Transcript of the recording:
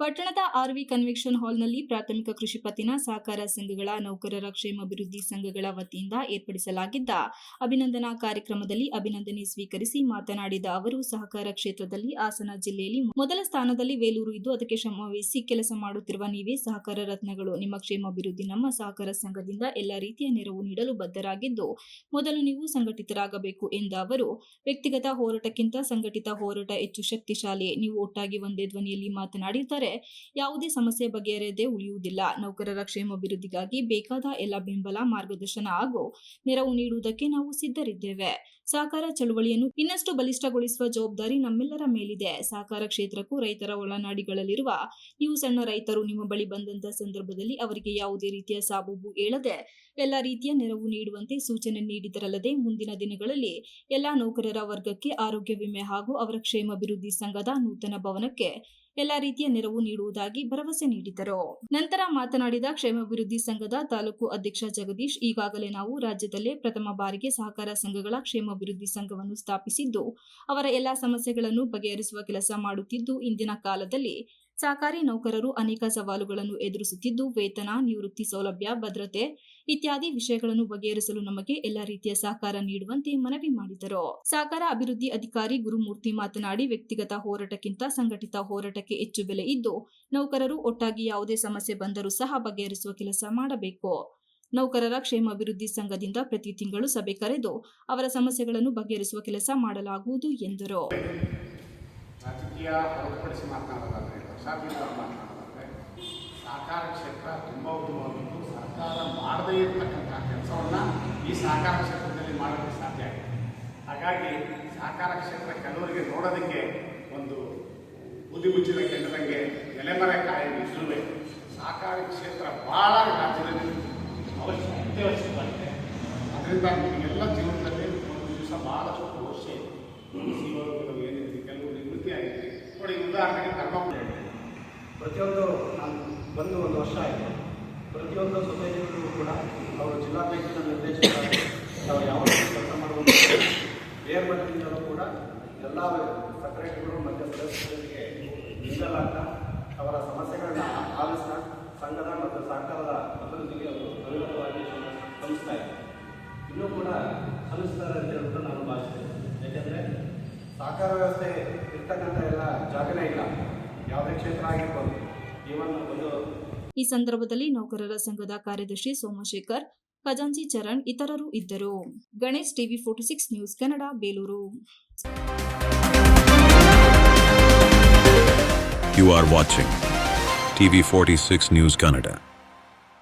ಪಟ್ಟಣದ R V convection ಹಾಲ್ನಲ್ಲಿ ಪ್ರಾಥಮಿಕ ಕೃಷಿ ಪತ್ತಿನ ಸಹಕಾರ ಸಂಘಗಳ, ನೌಕರರ ಕ್ಷೇಮಾಭಿವೃದ್ಧಿ ಸಂಘಗಳ ವತಿಯಿಂದ ಏರ್ಪಡಿಸಲಾಗಿದ್ದ ಅಭಿನಂದನಾ ಕಾರ್ಯಕ್ರಮದಲ್ಲಿ ಅಭಿನಂದನೆ ಸ್ವೀಕರಿಸಿ ಮಾತನಾಡಿದ ಅವರು, ಸಹಕಾರ ಕ್ಷೇತ್ರದಲ್ಲಿ ಹಾಸನ ಜಿಲ್ಲೆಯಲ್ಲಿ ಮೊದಲ ಸ್ಥಾನದಲ್ಲಿ ವೇಲೂರು ಇದ್ದು ಅದಕ್ಕೆ ಶ್ರಮವಹಿಸಿ ಕೆಲಸ ಮಾಡುತ್ತಿರುವ ನೀವೇ ಸಹಕಾರ ರತ್ನಗಳು. ನಿಮ್ಮ ಕ್ಷೇಮಾಭಿವೃದ್ಧಿ ನಮ್ಮ ಸಹಕಾರ ಸಂಘದಿಂದ ಎಲ್ಲ ರೀತಿಯ ನೆರವು ನೀಡಲು ಬದ್ಧರಾಗಿದ್ದು, ಮೊದಲು ನೀವು ಸಂಘಟಿತರಾಗಬೇಕು ಎಂದ ಅವರು, ವ್ಯಕ್ತಿಗತ ಹೋರಾಟಕ್ಕಿಂತ ಸಂಘಟಿತ ಹೋರಾಟ ಹೆಚ್ಚು ಶಕ್ತಿಶಾಲಿ. ನೀವು ಒಟ್ಟಾಗಿ ಒಂದೇ ಧ್ವನಿಯಲ್ಲಿ ಮಾತನಾಡಿದರೆ ಯಾವುದೇ ಸಮಸ್ಯೆ ಬಗೆಹರಿಯದೆ ಉಳಿಯುವುದಿಲ್ಲ. ನೌಕರರ ಕ್ಷೇಮಾಭಿವೃದ್ಧಿಗಾಗಿ ಬೇಕಾದ ಎಲ್ಲ ಬೆಂಬಲ, ಮಾರ್ಗದರ್ಶನ ಹಾಗೂ ನೆರವು ನೀಡುವುದಕ್ಕೆ ನಾವು ಸಿದ್ಧರಿದ್ದೇವೆ. ಸಹಕಾರ ಚಳುವಳಿಯನ್ನು ಇನ್ನಷ್ಟು ಬಲಿಷ್ಠಗೊಳಿಸುವ ಜವಾಬ್ದಾರಿ ನಮ್ಮೆಲ್ಲರ ಮೇಲಿದೆ. ಸಹಕಾರ ಕ್ಷೇತ್ರಕ್ಕೂ ರೈತರ ಒಳನಾಡಿಗಳಲ್ಲಿರುವ ನೀವು ಸಣ್ಣ ರೈತರು, ನಿಮ್ಮ ಬಳಿ ಬಂದಂತಹ ಸಂದರ್ಭದಲ್ಲಿ ಅವರಿಗೆ ಯಾವುದೇ ರೀತಿಯ ಸಾಬೂಬು ಹೇಳದೆ ಎಲ್ಲ ರೀತಿಯ ನೆರವು ನೀಡುವಂತೆ ಸೂಚನೆ ನೀಡಿದರಲ್ಲದೆ ಮುಂದಿನ ದಿನಗಳಲ್ಲಿ ಎಲ್ಲಾ ನೌಕರರ ವರ್ಗಕ್ಕೆ ಆರೋಗ್ಯ ವಿಮೆ ಹಾಗೂ ಅವರ ಕ್ಷೇಮಾಭಿವೃದ್ಧಿ ಸಂಘದ ನೂತನ ಭವನಕ್ಕೆ ಎಲ್ಲ ರೀತಿಯ ನೆರವು ನೀಡುವುದಾಗಿ ಭರವಸೆ ನೀಡಿದರು. ನಂತರ ಮಾತನಾಡಿದ ಕ್ಷೇಮಾಭಿವೃದ್ಧಿ ಸಂಘದ ತಾಲೂಕು ಅಧ್ಯಕ್ಷ ಜಗದೀಶ್, ಈಗಾಗಲೇ ನಾವು ರಾಜ್ಯದಲ್ಲೇ ಪ್ರಥಮ ಬಾರಿಗೆ ಸಹಕಾರ ಸಂಘಗಳ ಕ್ಷೇಮಾಭಿವೃದ್ಧಿ ಸಂಘವನ್ನು ಸ್ಥಾಪಿಸಿದ್ದು, ಅವರ ಎಲ್ಲಾ ಸಮಸ್ಯೆಗಳನ್ನು ಬಗೆಹರಿಸುವ ಕೆಲಸ ಮಾಡುತ್ತಿದ್ದು, ಇಂದಿನ ಕಾಲದಲ್ಲಿ ಸಹಕಾರಿ ನೌಕರರು ಅನೇಕ ಸವಾಲುಗಳನ್ನು ಎದುರಿಸುತ್ತಿದ್ದು, ವೇತನ, ನಿವೃತ್ತಿ ಸೌಲಭ್ಯ, ಭದ್ರತೆ ಇತ್ಯಾದಿ ವಿಷಯಗಳನ್ನು ಬಗೆಹರಿಸಲು ನಮಗೆ ಎಲ್ಲ ರೀತಿಯ ಸಹಕಾರ ನೀಡುವಂತೆ ಮನವಿ ಮಾಡಿದರು. ಸಹಕಾರ ಅಭಿವೃದ್ಧಿ ಅಧಿಕಾರಿ ಗುರುಮೂರ್ತಿ ಮಾತನಾಡಿ, ವ್ಯಕ್ತಿಗತ ಹೋರಾಟಕ್ಕಿಂತ ಸಂಘಟಿತ ಹೋರಾಟಕ್ಕೆ ಹೆಚ್ಚು ಬೆಲೆ ಇದ್ದು, ನೌಕರರು ಒಟ್ಟಾಗಿ ಯಾವುದೇ ಸಮಸ್ಯೆ ಬಂದರೂ ಸಹ ಬಗೆಹರಿಸುವ ಕೆಲಸ ಮಾಡಬೇಕು. ನೌಕರರ ಕ್ಷೇಮಾಭಿವೃದ್ಧಿ ಸಂಘದಿಂದ ಪ್ರತಿ ತಿಂಗಳು ಸಭೆ ಕರೆದು, ಅವರ ಸಮಸ್ಯೆಗಳನ್ನು ಬಗೆಹರಿಸುವ ಕೆಲಸ ಮಾಡಲಾಗುವುದು ಎಂದರು. ಮಾತನಾಡೋದಾದರೆ ಸಹಕಾರ ಕ್ಷೇತ್ರ ತುಂಬ ಉತ್ತಮವಾಗಿದ್ದು ಸರ್ಕಾರ ಮಾಡದೇ ಇರತಕ್ಕಂಥ ಕೆಲಸವನ್ನು ಈ ಸಹಕಾರ ಕ್ಷೇತ್ರದಲ್ಲಿ ಮಾಡೋಕ್ಕೆ ಸಾಧ್ಯ ಆಗಿದೆ. ಹಾಗಾಗಿ ಸಹಕಾರ ಕ್ಷೇತ್ರ ಕೆಲವರಿಗೆ ನೋಡೋದಕ್ಕೆ ಒಂದು ಬುದ್ಧಿ ಮುಚ್ಚಿದ ಕೆಂಡದಂಗೆ ಎಲೆಮರೆ ಕಾಯಿ ಇದ್ರೂ ಸಹಕಾರಿ ಕ್ಷೇತ್ರ ಭಾಳ ರಾಜ್ಯದಲ್ಲಿ ಅವಶ್ಯ ಅತ್ಯವಶ್ಯವಾಗಿದೆ ಅದರಿಂದ ನಿಮಗೆಲ್ಲ ಜೀವನದಲ್ಲಿ ಒಂದು ದಿವಸ ಭಾಳಷ್ಟು ವರ್ಷ ಇದೆ. ಕೆಲವು ನಿವೃತ್ತಿ ಆಗಿದೆ ನೋಡಿ, ಉದಾಹರಣೆಗೆ ಕರ್ಕೊಂಡು ಪ್ರತಿಯೊಂದು ಬಂದು ಒಂದು ವರ್ಷ ಆಯಿತು. ಪ್ರತಿಯೊಂದು ಸೊಸೈಟಿಗಳಿಗೂ ಕೂಡ ಅವರು ಜಿಲ್ಲಾ ಬ್ಯಾಂಕಿನ ನಿರ್ದೇಶಕರಾಗಿ ನಾವು ಯಾವ ಕೆಲಸ ಮಾಡುವುದು ಬೇರೆ ಮಟ್ಟದಿಂದಲೂ ಕೂಡ ಎಲ್ಲ ಸೆಕ್ರೆಟರಿಗಳು ಮತ್ತು ಸದಸ್ಯರಿಗೆ ನೀಡಲಾಗ್ತಾ ಅವರ ಸಮಸ್ಯೆಗಳನ್ನ ಆಲಿಸ್ತಾ ಸಂಘದ ಮತ್ತು ಸಹಕಾರದ ಅಭಿವೃದ್ಧಿಗೆ ಅವರು ಅವಿರತವಾಗಿ ಸಲ್ಲಿಸ್ತಾ ಇದ್ದಾರೆ. ಇನ್ನೂ ಕೂಡ ಸಲ್ಲಿಸ್ತಾರೆ ಅಂತ ಹೇಳ್ಬಿಟ್ಟು ನಾನು ಭಾವಿಸ್ತೇನೆ. ಯಾಕೆಂದರೆ ಸಹಕಾರ ವ್ಯವಸ್ಥೆ ಇರ್ತಕ್ಕಂಥ ಎಲ್ಲ ಜಾಗನೇ ಇಲ್ಲ. ಯಾವುದೇ ಕ್ಷೇತ್ರ ಆಗಿರ್ಬೋದು ಈ ಸಂದರ್ಭದಲ್ಲಿ ನೌಕರರ ಸಂಘದ ಕಾರ್ಯದರ್ಶಿ ಸೋಮಶೇಖರ್ ಖಜಾಂಜಿ ಚರಣ್ ಇತರರು ಇದ್ದರು Ganesh TV forty six news Kannada, Belur You are watching TV46 News Kannada.